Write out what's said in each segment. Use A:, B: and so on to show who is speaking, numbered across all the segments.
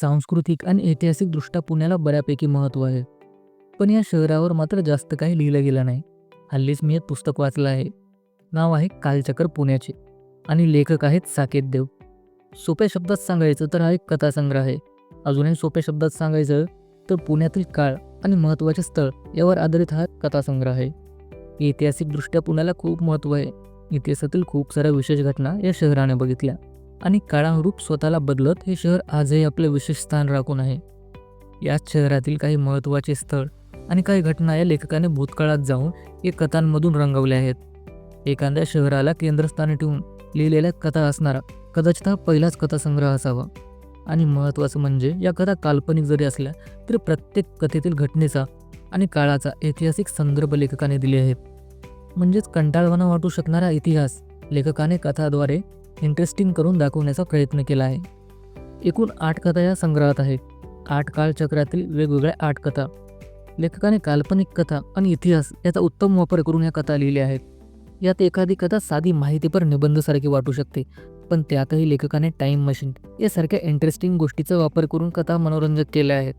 A: सांस्कृतिक आणि ऐतिहासिकदृष्ट्या पुण्याला बऱ्यापैकी महत्त्व आहे. पण या शहरावर मात्र जास्त काही लिहिलं गेलं नाही. हल्लीच मी एक पुस्तक वाचलं आहे. नाव आहे कालचक्र पुण्याचे. आणि लेखक आहेत साकेत देव. सोप्या शब्दात सांगायचं तर हा एक कथासंग्रह आहे. अजूनही सोप्या शब्दात सांगायचं तर पुण्यातील काळ आणि महत्त्वाचे स्थळ यावर आधारित हा कथासंग्रह आहे. ऐतिहासिकदृष्ट्या पुण्याला खूप महत्त्व आहे. इतिहासातील खूप साऱ्या विशेष घटना या शहराने बघितल्या. आणि काळानुरूप स्वतःला बदलत हे शहर आजही आपले विशेष स्थान राखून आहे. याच शहरातील काही महत्त्वाचे स्थळ आणि काही घटना या लेखकाने भूतकाळात जाऊन या कथांमधून रंगवल्या आहेत. एखाद्या शहराला केंद्रस्थानी ठेवून लिहिलेल्या कथा असणारा कदाचित हा पहिलाच कथासंग्रह असावा. आणि महत्त्वाचं म्हणजे या कथा काल्पनिक जरी असल्या तरी प्रत्येक कथेतील घटनेचा आणि काळाचा ऐतिहासिक संदर्भ लेखकाने दिले आहेत. म्हणजेच कंटाळवाना वाटू शकणारा इतिहास लेखकाने कथाद्वारे इंटरेस्टिंग करून दाखवण्याचा प्रयत्न केला आहे. एकूण आठ कथा या संग्रहात आहेत. आठ काळचक्रातील वेगवेगळ्या आठ कथा लेखकाने काल्पनिक कथा आणि इतिहास याचा उत्तम वापर करून या कथा लिहिल्या आहेत. यात एखादी कथा साधी माहितीपर निबंधसारखी वाटू शकते पण त्यातही लेखकाने टाईम मशीन यासारख्या इंटरेस्टिंग गोष्टीचा वापर करून कथा मनोरंजक केल्या आहेत.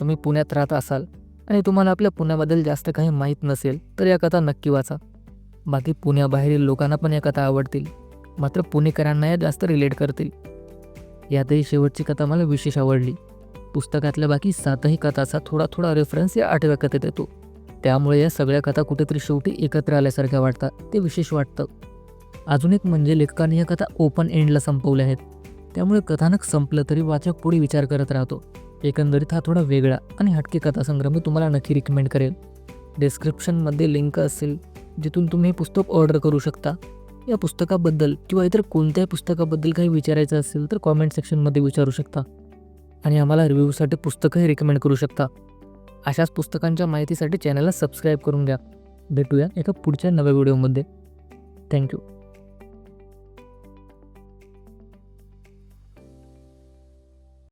A: तुम्ही पुण्यात राहत असाल आणि तुम्हाला आपल्या पुण्याबद्दल जास्त काही माहीत नसेल तर या कथा नक्की वाचा. बाकी पुण्याबाहेरील लोकांना पण या कथा आवडतील. मात्र पुणेकरांना या जास्त रिलेट करतील. यातही शेवटची कथा मला विशेष आवडली. पुस्तकातल्या बाकी सातही कथाचा थोडा थोडा रेफरन्स या आठव्या कथेत येतो. त्यामुळे या सगळ्या कथा कुठेतरी शेवटी एकत्र आल्यासारख्या वाटतात ते विशेष वाटतं. अजून एक म्हणजे लेखकाने या कथा ओपन एंडला संपवल्या आहेत. त्यामुळे कथानक संपलं तरी वाचक पुढे विचार करत राहतो. एकंदरीत हा थोडा वेगळा आणि हटके कथासंग्रह मी तुम्हाला नक्की रिकमेंड करेल. डिस्क्रिप्शनमध्ये लिंक असेल जिथून तुम्ही हे पुस्तक ऑर्डर करू शकता. या पुस्तकाबद्दल किंवा इतर कोणत्याही पुस्तकाबद्दल काही विचारायचं असेल तर कॉमेंट सेक्शनमध्ये विचारू शकता. आणि आम्हाला रिव्ह्यूसाठी पुस्तकंही रिकमेंड करू शकता. अशाच पुस्तकांच्या माहितीसाठी चॅनलला सबस्क्राईब करून घ्या. भेटूया एका पुढच्या नव्या व्हिडिओमध्ये थँक्यू